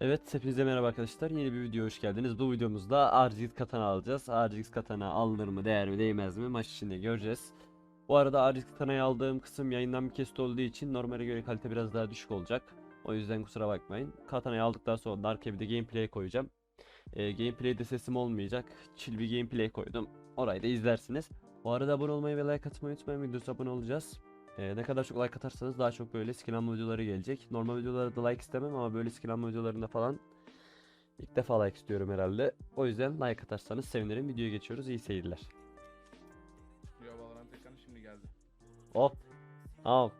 Evet, hepinize merhaba arkadaşlar. Yeni bir videoya hoş geldiniz. Bu videomuzda RGX katana alacağız. RGX katana alınır mı, değer mi, değmez mi maç içinde göreceğiz. Bu arada RGX katanayı aldığım kısım yayından bir kesit olduğu için normale göre kalite biraz daha düşük olacak. O yüzden kusura bakmayın. Katanayı aldıktan sonra da arkaya bir de gameplay koyacağım. Ee, gameplay'de sesim olmayacak. Chill bir gameplay koydum. Orayı da izlersiniz. Bu arada abone olmayı ve like atmayı unutmayın. Videosu abone olacağız. Ee, ne kadar çok like atarsanız daha çok böyle skin alma videoları gelecek. Normal videolarda like istemem ama böyle skin alma videolarında falan ilk defa like istiyorum herhalde. O yüzden like atarsanız sevinirim. Videoya geçiyoruz. İyi seyirler. Yo Valorant ekranı şimdi geldi. Hop. Tamam.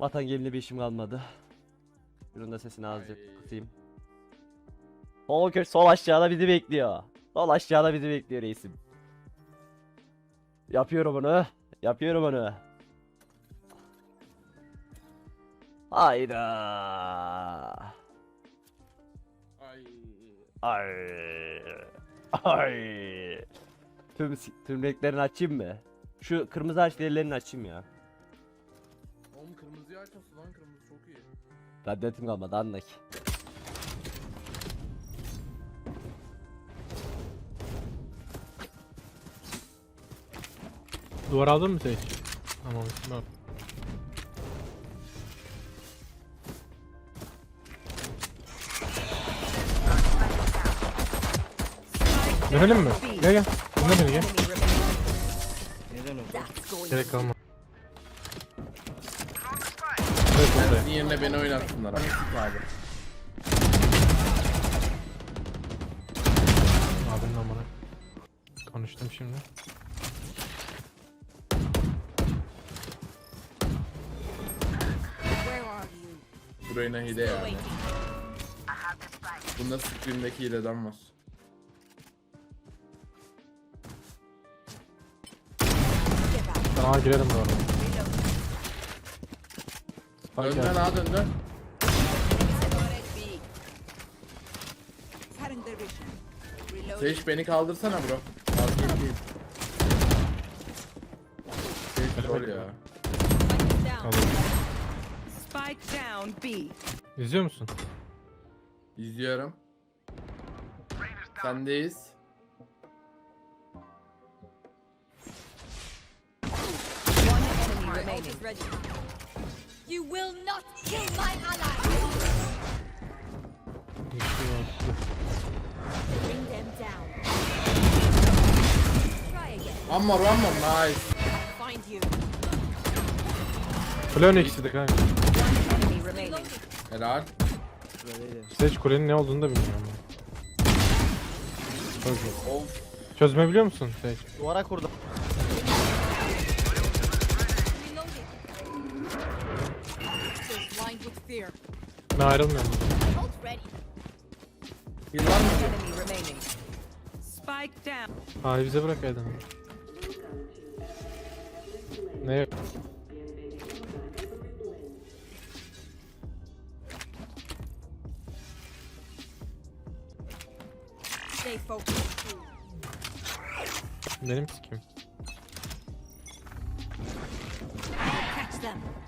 Vatan gemine bir işim kalmadı. Bunun da sesini azıcık Ay. kısayım. Sol kö sol aşağıda bizi bekliyor. Sol aşağıda bizi bekliyor reisim. Yapıyorum onu. Yapıyorum onu. Hayda. Ay. Ay. Ay. Tüm tüm renklerini açayım mı? Şu kırmızı harç derilerini açayım ya. Oğlum kırmızıyı aç nasıl lan kırmızı çok iyi. Radyatim kalmadı anla ki. Duvar aldın mı sen hiç? Tamam bak. Dönelim mi? Gel gel. Dinle beni gel. Gerek kalmadı. Evet oraya. Senin yerine beni oynatsınlar abi. abi. Abinin amına. Konuştum şimdi. Burayına hile yani. Bunda scream'deki hileden var. Ben ağa girerim bu arada. Dön Spike dön geldi. ha dön dön. Cutting their vision. Reload. Seç beni kaldırsana bro. Fark değil. Seç rol ya. down. Alayım. Spike down B. İzliyor musun? İzliyorum. Sendeyiz. Remaining. Ready. You will not kill my ally. Bring them down. Try again. One more one more nice. Find you. Kule ikisi de kanka. Enemy remaining. Helal. Sage kulenin ne olduğunu da bilmiyorum. Çözme. Çözme biliyor musun Sage? Duvara kurdum. Fear. Ben ayrılmıyorum. Ult ready. Var mı? Enemy remaining. Spike down. Aa bize bırak Eden. Ne? Stay focused. Benim sikim. Catch them.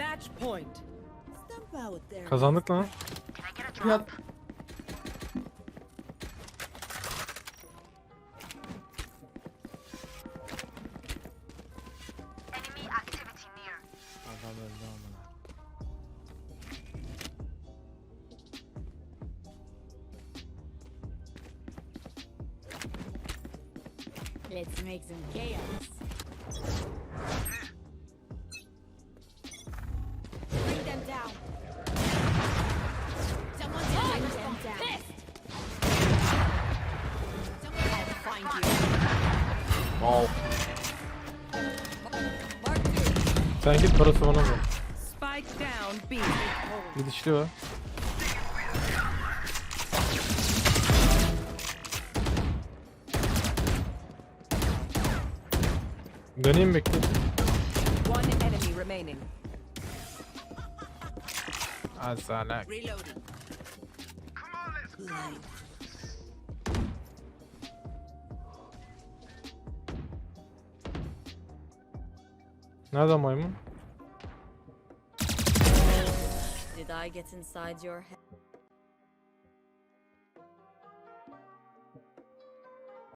Match point. Stamp out there. Kazandık lan. Yat. Adam öldü amına. Let's make some chaos. Wow. Sen git parası bana ver. Spike down B. Forward. Bir dişli var. Döneyim bekle. One enemy remaining. Azalak. Reloading. Nerede maymun? Did I get inside your head?